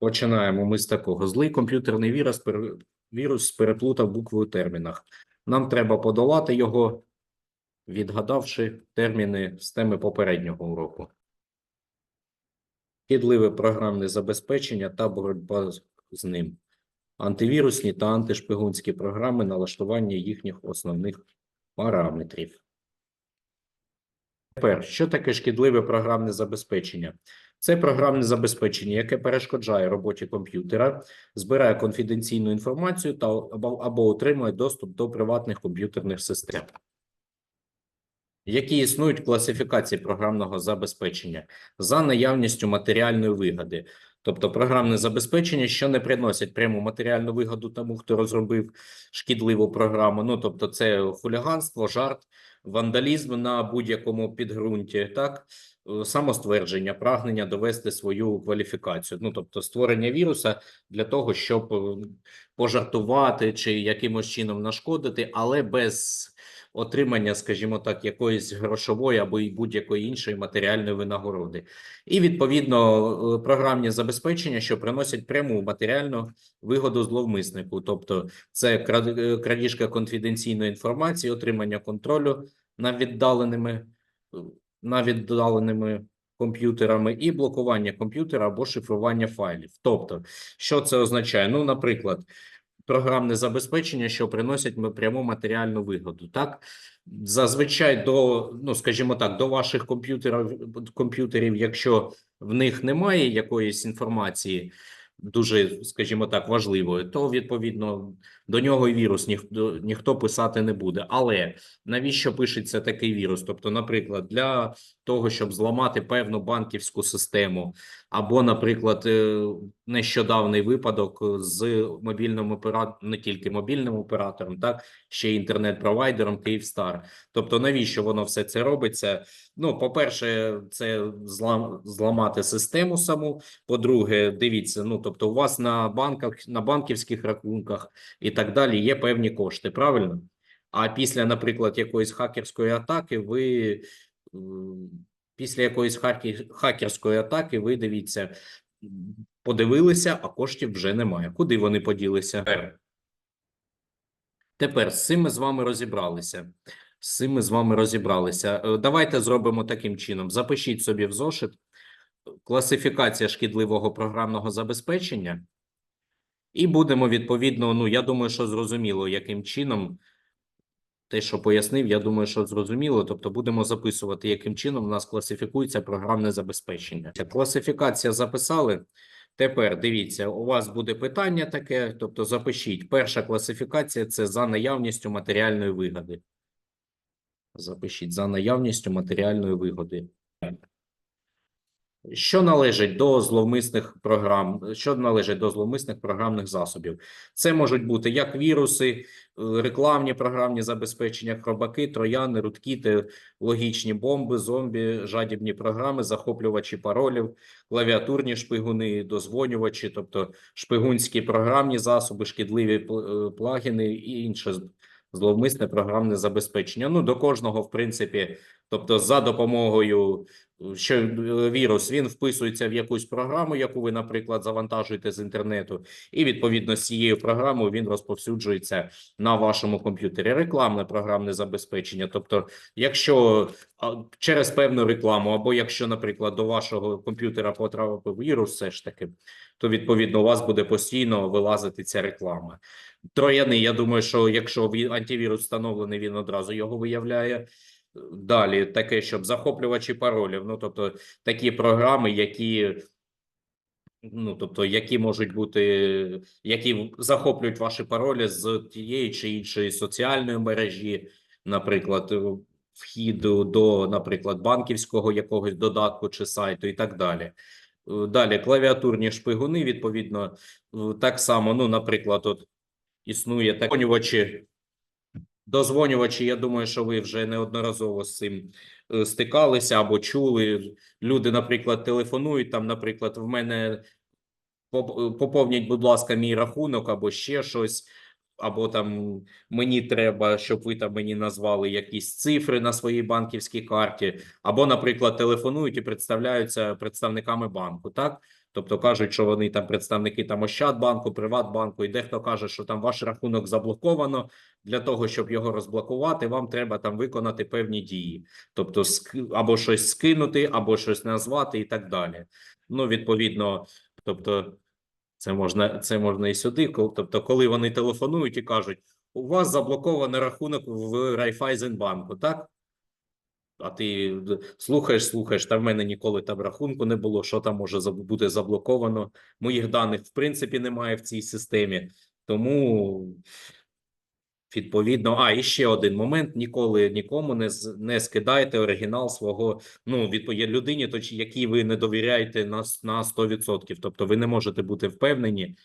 Починаємо ми з такого. Злий комп'ютерний вірус, вірус переплутав букви у термінах. Нам треба подолати його, відгадавши терміни з теми попереднього уроку. Шкідливе програмне забезпечення та боротьба з ним. Антивірусні та антишпигунські програми, налаштування їхніх основних параметрів. Тепер, що таке шкідливе програмне забезпечення? Це програмне забезпечення, яке перешкоджає роботі комп'ютера, збирає конфіденційну інформацію та або, отримує доступ до приватних комп'ютерних систем. Які існують класифікації програмного забезпечення за наявністю матеріальної вигоди, тобто програмне забезпечення, що не приносять пряму матеріальну вигоду тому, хто розробив шкідливу програму. Ну тобто, це хуліганство, жарт, вандалізм на будь-якому підґрунті, так самоствердження, прагнення довести свою кваліфікацію. Ну тобто, створення віруса для того, щоб е, пожартувати чи якимось чином нашкодити, але без отримання, скажімо так, якоїсь грошової або й будь-якої іншої матеріальної винагороди, і відповідно е, програмні забезпечення, що приносять пряму матеріальну вигоду зловмиснику, тобто це крад- е, крадіжка конфіденційної інформації, отримання контролю над віддаленими над віддаленими комп'ютерами і блокування комп'ютера або шифрування файлів. Тобто, що це означає? Ну, наприклад, програмне забезпечення, що приносять пряму матеріальну вигоду. Так, зазвичай до, ну скажімо так, до ваших комп'ютерів, комп'ютерів, якщо в них немає якоїсь інформації. Дуже, скажімо так, важливої, то відповідно до нього і вірус ніхто ніхто писати не буде. Але навіщо пишеться такий вірус? Тобто, наприклад, для того, щоб зламати певну банківську систему, або, наприклад, е, нещодавний випадок з мобільним оператором, не тільки мобільним оператором, так ще й інтернет-провайдером Київстар. Тобто, навіщо воно все це робиться? Ну, по-перше, це злам, зламати систему саму. По-друге, дивіться, ну тобто, у вас на банках, на банківських рахунках і так далі є певні кошти, правильно? А після, наприклад, якоїсь хакерської атаки, ви після якоїсь хакерської атаки, ви дивіться, подивилися, а коштів вже немає. Куди вони поділися? Тепер з цим ми з вами розібралися. З цим ми з вами розібралися. Е, Давайте зробимо таким чином. Запишіть собі в зошит класифікація шкідливого програмного забезпечення. І будемо відповідно, ну я думаю, що зрозуміло, яким чином те, що пояснив, я думаю, що зрозуміло. Тобто будемо записувати, яким чином у нас класифікується програмне забезпечення. Класифікація записали. Тепер дивіться, у вас буде питання таке, тобто запишіть. Перша класифікація це за наявністю матеріальної вигоди. Запишіть за наявністю матеріальної вигоди. Що належить до зловмисних програм, що належить до зловмисних програмних засобів? Це можуть бути як віруси, е, рекламні програмні забезпечення, хробаки, трояни, рудкіти, логічні бомби, зомбі, жадібні програми, захоплювачі паролів, клавіатурні шпигуни, дозвонювачі, тобто шпигунські програмні засоби, шкідливі е, плагіни і інше зловмисне програмне забезпечення. Ну, до кожного, в принципі, тобто за допомогою що е, вірус він вписується в якусь програму, яку ви, наприклад, завантажуєте з інтернету, і відповідно з цією програмою він розповсюджується на вашому комп'ютері. Рекламне програмне забезпечення. Тобто, якщо через певну рекламу, або якщо, наприклад, до вашого комп'ютера потрапив вірус, все ж таки, то відповідно у вас буде постійно вилазити ця реклама. Трояни, я думаю, що якщо ві- антивірус встановлений, він одразу його виявляє. Далі таке, щоб захоплювачі паролів, ну тобто такі програми, які ну тобто, які можуть бути, які захоплюють ваші паролі з тієї чи іншої соціальної мережі, наприклад, е, вхід до, наприклад, банківського якогось додатку чи сайту, і так далі. Далі клавіатурні шпигуни, відповідно, так само, ну, наприклад, от існує так дозвонювачі. Я думаю, що ви вже неодноразово з цим е, стикалися або чули. Люди, наприклад, телефонують там, наприклад, в мене поп- поповніть, будь ласка, мій рахунок або ще щось. Або там мені треба, щоб ви там мені назвали якісь цифри на своїй банківській карті, або, наприклад, телефонують і представляються представниками банку, так? Тобто кажуть, що вони там представники там Ощадбанку, Приватбанку, і дехто каже, що там ваш рахунок заблоковано. Для того, щоб його розблокувати, вам треба там виконати певні дії, тобто або щось скинути, або щось назвати, і так далі. Ну, відповідно, тобто, це можна, це можна і сюди. Тобто, коли вони телефонують і кажуть, у вас заблокований рахунок в Райфайзенбанку, так? А ти слухаєш, слухаєш, та в мене ніколи там рахунку не було, що там може бути заблоковано. Моїх даних, в принципі, немає в цій системі. Тому, відповідно, а, і ще один момент: ніколи нікому не, не скидайте оригінал свого, ну, відповідь людині, то, якій ви не довіряєте на, на 100%. Тобто ви не можете бути впевнені,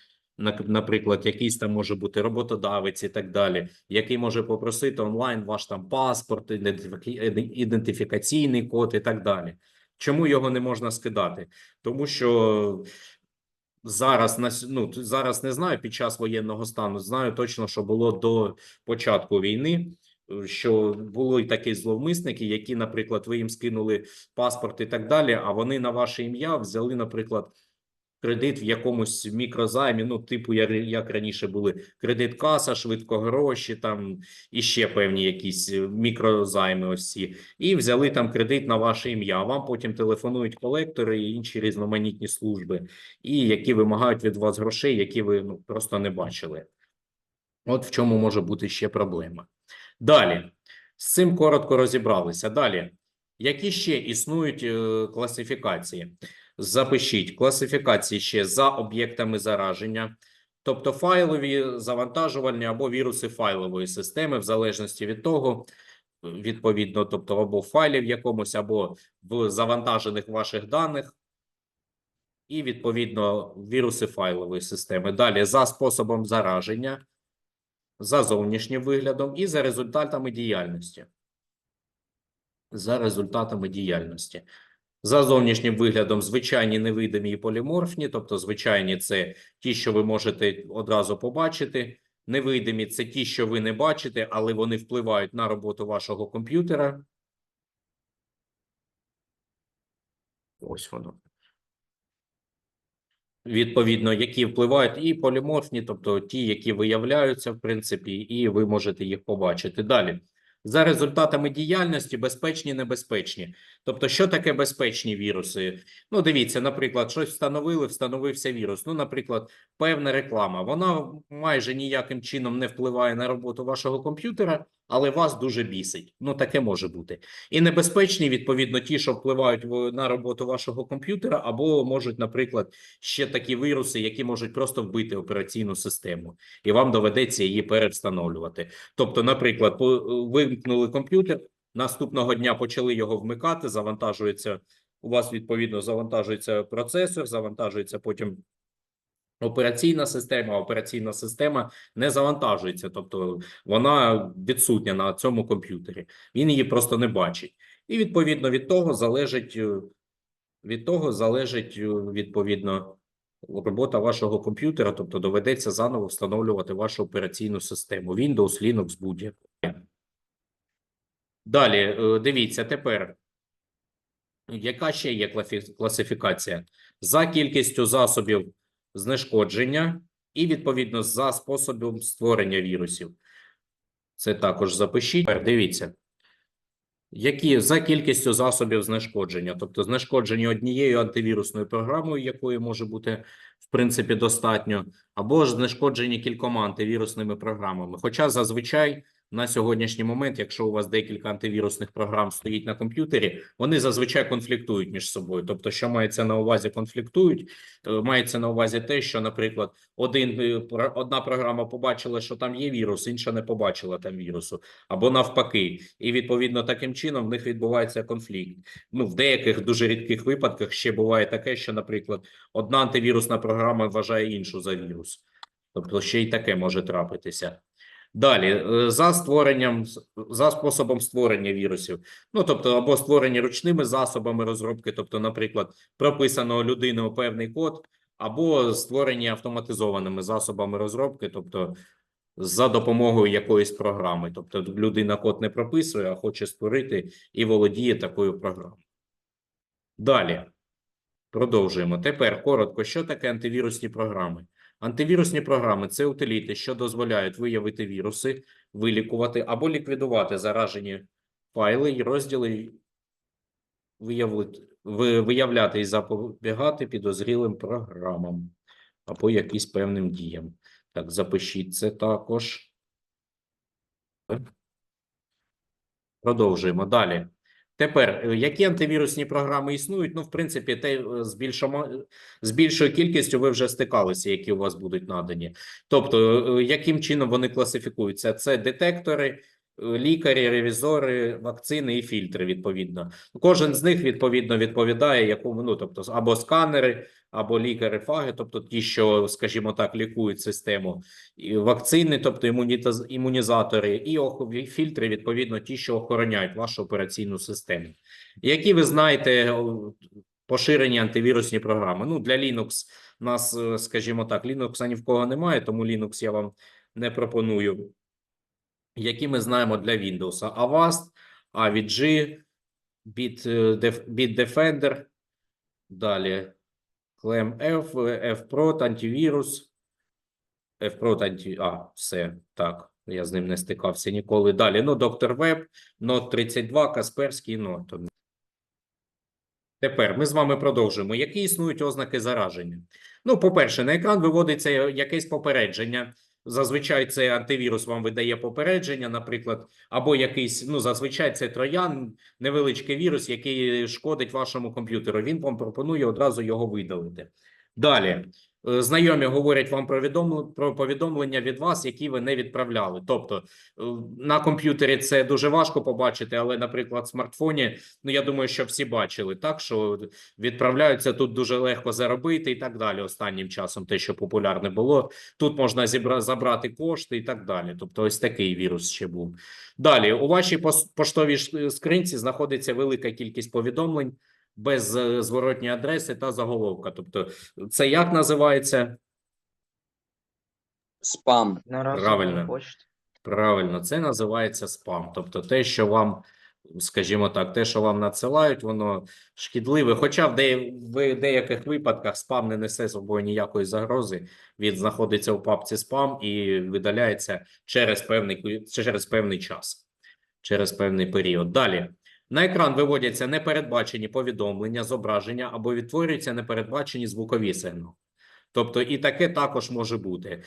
наприклад, якийсь там може бути роботодавець і так далі, який може попросити онлайн ваш там паспорт, ідентифіка- ідентифікаційний код і так далі. Чому його не можна скидати? Тому що зараз на ну, зараз не знаю під час воєнного стану. Знаю точно, що було до початку війни. Що були такі зловмисники, які, наприклад, ви їм скинули паспорт і так далі, а вони на ваше ім'я взяли, наприклад, кредит в якомусь мікрозаймі, ну, типу, як, як раніше були кредит каса, швидкогроші, там і ще певні якісь е, мікрозайми ось ці, і взяли там кредит на ваше ім'я. Вам потім телефонують колектори і інші різноманітні служби, і які вимагають від вас грошей, які ви ну, просто не бачили. От в чому може бути ще проблема. Далі, з цим коротко розібралися. Далі, які ще існують е, класифікації? Запишіть класифікації ще за об'єктами зараження, тобто файлові, завантажувальні або віруси файлової системи, в залежності від того, відповідно, тобто або в файлі в якомусь, або в завантажених ваших даних, і відповідно віруси файлової системи. Далі за способом зараження, за зовнішнім виглядом і за результатами діяльності. За результатами діяльності. За зовнішнім виглядом звичайні невидимі і поліморфні, тобто звичайні це ті, що ви можете одразу побачити. Невидимі це ті, що ви не бачите, але вони впливають на роботу вашого комп'ютера. Ось воно. Відповідно, які впливають і поліморфні, тобто ті, які виявляються, в принципі, і ви можете їх побачити. Далі. За результатами діяльності безпечні, небезпечні. Тобто, що таке безпечні віруси? Ну, дивіться, наприклад, щось встановили, встановився вірус. Ну, наприклад, певна реклама. Вона майже ніяким чином не впливає на роботу вашого комп'ютера, але вас дуже бісить. Ну, таке може бути. І небезпечні, відповідно, ті, що впливають на роботу вашого комп'ютера, або можуть, наприклад, ще такі віруси, які можуть просто вбити операційну систему, і вам доведеться її перевстановлювати. Тобто, наприклад, по- вимкнули комп'ютер, наступного дня почали його вмикати, завантажується. У вас відповідно завантажується процесор, завантажується потім операційна система. Операційна система не завантажується, тобто вона відсутня на цьому комп'ютері. Він її просто не бачить. І відповідно від того залежить е, від того залежить е, відповідно робота вашого комп'ютера, тобто доведеться заново встановлювати вашу операційну систему Windows, Linux, будь-яку. Далі, е, дивіться, тепер яка ще є класифікація? За кількістю засобів знешкодження і, відповідно, за способом створення вірусів. Це також запишіть. Тепер Дивіться. Які за кількістю засобів знешкодження, тобто знешкоджені однією антивірусною програмою, якої може бути в принципі достатньо, або ж знешкоджені кількома антивірусними програмами. Хоча зазвичай на сьогоднішній момент, якщо у вас декілька антивірусних програм стоїть на комп'ютері, вони зазвичай конфліктують між собою. Тобто, що мається на увазі конфліктують, Е, мається на увазі те, що, наприклад, один е, одна програма побачила, що там є вірус, інша не побачила там вірусу, або навпаки, і відповідно таким чином в них відбувається конфлікт. Ну в деяких дуже рідких випадках ще буває таке, що, наприклад, одна антивірусна програма вважає іншу за вірус, тобто ще й таке може трапитися. Далі, е, за створенням, за способом створення вірусів, ну тобто або створені ручними засобами розробки, тобто, наприклад, прописано людиною певний код, або створені автоматизованими засобами розробки, тобто за допомогою якоїсь програми. Тобто людина код не прописує, а хоче створити і володіє такою програмою. Далі. Продовжуємо. Тепер коротко, що таке антивірусні програми? Антивірусні програми це утиліти, що дозволяють виявити віруси, вилікувати або ліквідувати заражені файли і розділи, виявляти і запобігати підозрілим програмам або якісь певним діям. Так, запишіть це також. Продовжуємо далі. Тепер, е, які антивірусні програми існують? Ну, в принципі, те е, з більшома, з більшою кількістю ви вже стикалися, які у вас будуть надані. Тобто, е, яким чином вони класифікуються? Це детектори, е, лікарі, ревізори, вакцини і фільтри, відповідно. Кожен з них, відповідно, відповідає якому, ну, тобто, або сканери, або лікари фаги, тобто ті, що, скажімо так, лікують систему, і вакцини, тобто імунітаз- імунізатори, і фільтри, відповідно, ті, що охороняють вашу операційну систему. Які ви знаєте поширені антивірусні програми? Ну, для Linux нас, е, скажімо так, Linux ні в кого немає, тому Linux я вам не Які ми знаємо для Windows? Avast, AVG, е, Bitdefender, далі Clem F, Fprot, антивірус, Fprot, анті... А, все, так, я з ним не стикався ніколи. Далі, ну, Доктор Веб, Нот 32, Касперський, Нотон. Тепер ми з вами продовжуємо. Які існують ознаки зараження? Ну, по-перше, на екран виводиться якесь попередження. Зазвичай цей антивірус вам видає попередження, наприклад, або якийсь, ну, зазвичай це троян, невеличкий вірус, який шкодить вашому комп'ютеру. Він вам пропонує одразу його видалити. Далі. Е, Знайомі говорять вам про, відом... про повідомлення від вас, які ви не відправляли. Тобто е, на комп'ютері це дуже важко побачити, але, наприклад, в смартфоні, ну я думаю, що всі бачили так, що відправляються тут дуже легко заробити і так далі. Останнім часом те, що популярне було, тут можна зібра... забрати кошти і так далі. Тобто, ось такий вірус ще був. Далі у вашій поштовій скринці знаходиться велика кількість повідомлень без е, зворотньої адреси та заголовка. Тобто, це як називається? Спам. На Правильно. Правильно, це називається спам. Тобто, те, що вам, скажімо так, те, що вам надсилають, воно шкідливе. Хоча в, де, в деяких випадках спам не несе собою ніякої загрози. Він знаходиться у папці спам і видаляється через певний, через певний час, через певний період. Далі. На екран виводяться непередбачені повідомлення, зображення або відтворюються непередбачені звукові сигнали. Тобто, і таке також може бути.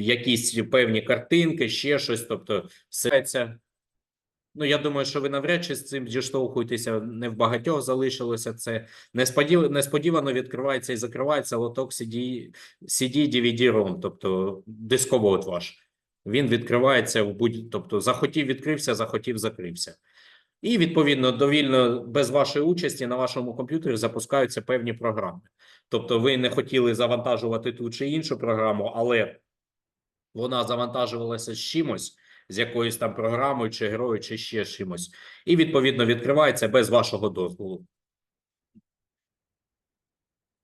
Якісь певні картинки, ще щось. Тобто, все. Ну, я думаю, що ви навряд чи з цим зіштовхуєтеся. Не в багатьох залишилося це. Несподів... Несподівано відкривається і закривається лоток CD, CD DVD-ROM, тобто дисковод ваш. Він відкривається в будь... Тобто, захотів відкрився, захотів закрився. І відповідно довільно без вашої участі на вашому комп'ютері запускаються певні програми. Тобто, ви не хотіли завантажувати ту чи іншу програму, але вона завантажувалася з чимось, з якоюсь там програмою, чи грою, чи ще чимось, і відповідно відкривається без вашого дозволу.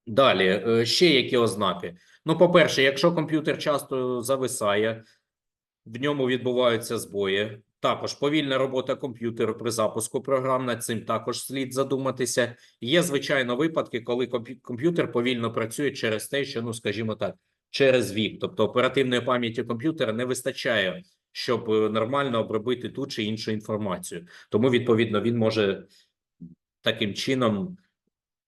Далі, е, ще які ознаки? Ну, по-перше, якщо комп'ютер часто зависає, в ньому відбуваються збої. Також повільна робота комп'ютеру при запуску програм. Над цим також слід задуматися. Є, звичайно, випадки, коли комп'ютер повільно працює через те, що, ну, скажімо так, через вік. Тобто оперативної пам'яті комп'ютера не вистачає, щоб е, нормально обробити ту чи іншу інформацію. Тому, відповідно, він може таким чином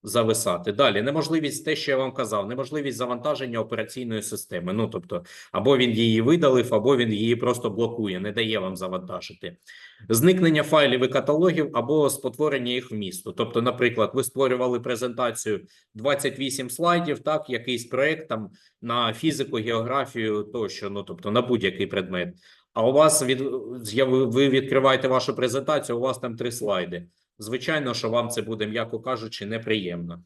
зависати. Далі неможливість те, що я вам казав, неможливість завантаження операційної системи. Ну тобто, або він її видалив, або він її просто блокує, не дає вам завантажити. Зникнення файлів і каталогів або спотворення їх вмісту. Тобто, наприклад, ви створювали презентацію 28 слайдів, так, якийсь проект там на фізику, географію тощо, ну тобто на будь-який предмет. А у вас від ви відкриваєте вашу презентацію, у вас там три слайди. Звичайно, що вам це буде, м'яко кажучи, неприємно.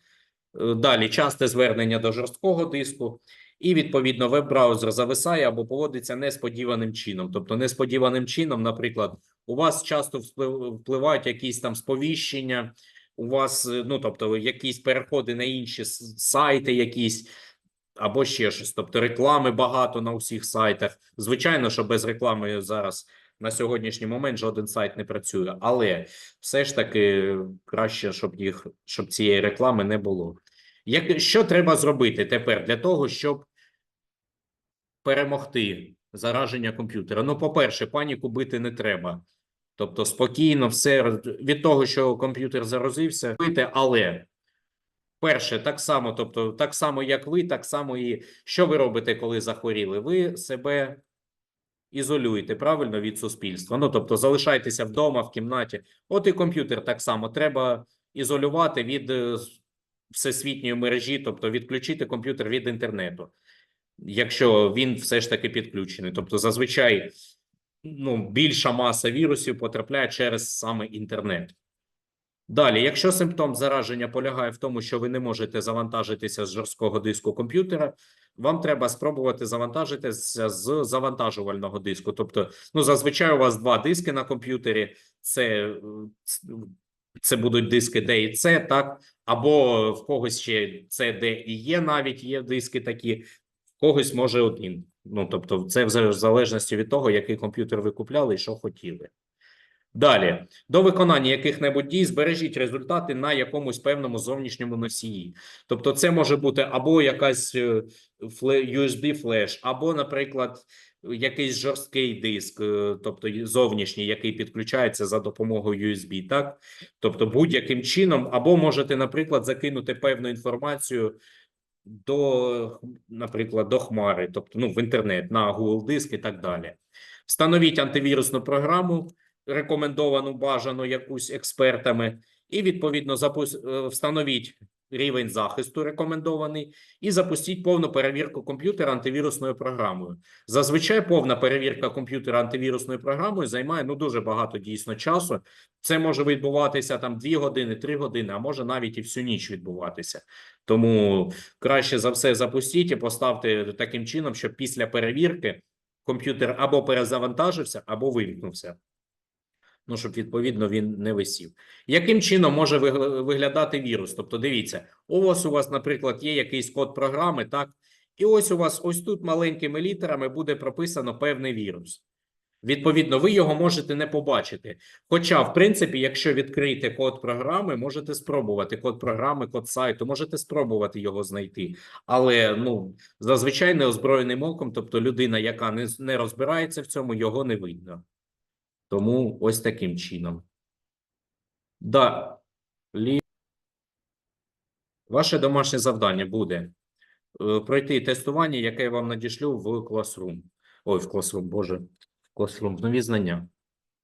Е, Далі часте звернення до жорсткого диску, і відповідно веб-браузер зависає або поводиться несподіваним чином. Тобто, несподіваним чином, наприклад, у вас часто вплив- впливають якісь там сповіщення, у вас, е, ну тобто, якісь переходи на інші сайти, якісь. або ще щось. Тобто реклами багато на усіх сайтах. Звичайно, що без реклами зараз на сьогоднішній момент жоден сайт не працює, але все ж таки краще, щоб їх щоб цієї реклами не було. Як що треба зробити тепер для того, щоб перемогти зараження комп'ютера? Ну, по-перше, паніку бити не треба. Тобто спокійно все від того, що комп'ютер заразився, бити, але перше, так само, тобто, так само, як ви, так само і що ви робите, коли захворіли? Ви себе ізолюєте правильно від суспільства. Ну, тобто, залишайтеся вдома, в кімнаті. От і комп'ютер так само треба ізолювати від е, всесвітньої мережі, тобто відключити комп'ютер від інтернету, якщо він все ж таки підключений. Тобто, зазвичай ну, більша маса вірусів потрапляє через саме інтернет. Далі, якщо симптом зараження полягає в тому, що ви не можете завантажитися з жорсткого диску комп'ютера, вам треба спробувати завантажитися з завантажувального диску. Тобто, ну зазвичай у вас два диски на комп'ютері. Це, це будуть диски D і C, так, або в когось ще C, D і є навіть є диски такі, в когось може один. Ну тобто, це в залежності від того, який комп'ютер ви купляли і що хотіли. Далі, до виконання яких-небудь дій збережіть результати на якомусь певному зовнішньому носії. Тобто, це може бути або якась е, USB флеш, або, наприклад, якийсь жорсткий диск, е, тобто зовнішній, який підключається за допомогою USB, так? Тобто, будь-яким чином, або можете, наприклад, закинути певну інформацію до, наприклад, до хмари, тобто ну, в інтернет на Google диск і так далі. Встановіть антивірусну програму, рекомендовану бажану якусь експертами, і відповідно е, встановіть рівень захисту рекомендований і запустіть повну перевірку комп'ютера антивірусною програмою. Зазвичай повна перевірка комп'ютера антивірусною програмою займає ну дуже багато дійсно часу. Це може відбуватися там 2 години, 3 години, а може навіть і всю ніч відбуватися. Тому краще за все запустіть і поставте таким чином, щоб після перевірки комп'ютер або перезавантажився, або вимкнувся. Ну, щоб відповідно він не висів. Яким чином може виглядати вірус? Тобто, дивіться, ось у вас, наприклад, є якийсь код програми, так, і ось у вас ось тут маленькими літерами буде прописано певний вірус. Відповідно, ви його можете не побачити. Хоча, в принципі, якщо відкрити код програми, можете спробувати код програми, код сайту, можете спробувати його знайти. Але ну зазвичай неозброєним оком, тобто людина, яка не, не розбирається в цьому, його не видно. Тому ось таким чином. Далі. Ваше домашнє завдання буде е, пройти тестування, яке я вам надішлю в Classroom. Ой, в Classroom, боже, в Classroom, в нові знання.